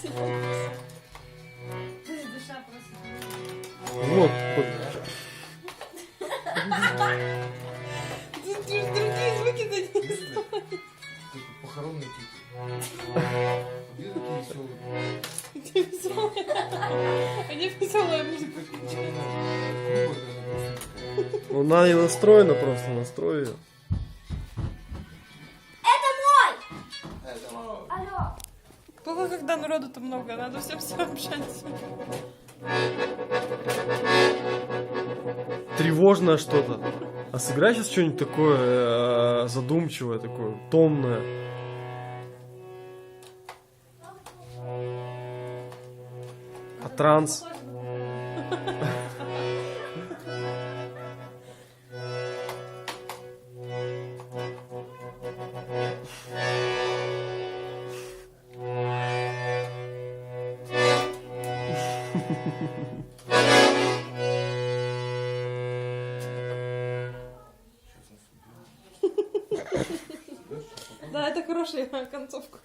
съебался. Душа просто. Вот. Тут другие звуки до них. Типа похоронный. Где такие веселые? Веселая. Они веселая музыка. Такая. Ну, она не настроена просто, настрой ее. Алло. Плохо, когда народу-то много, надо всем все общаться. Тревожное что-то. А сыграй сейчас что-нибудь такое э, задумчивое, такое томное. А транс? Да, это хорошая концовка.